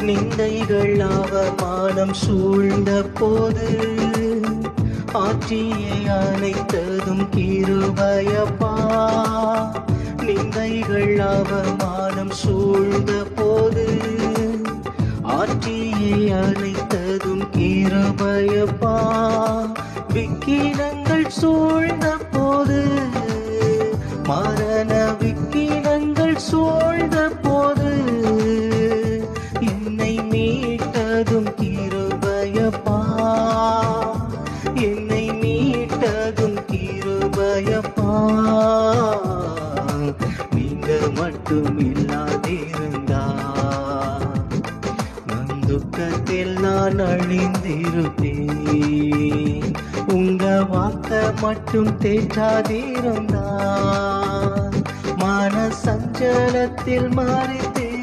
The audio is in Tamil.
நிந்தைகள் அவமானம் சூழ்ந்த போது ஆற்றியை அனைத்ததும் கிருபயப்பா. நிந்தைகள் அவமானம் சூழ்ந்த போது ஆற்றியை அனைத்ததும் கிருபயப்பா. விக்கினங்கள் சூழ்ந்த போது மரண விக்கினங்கள் பயப்பா நீங்க மட்டும் இல்லாதிருந்தா நம் துக்கத்தில் நான் அழிந்திருப்பேன். உங்க வார்த்தை மட்டும் தேற்றாதிருந்தா. மன சஞ்சலத்தில் மறைத்திருப்பேன்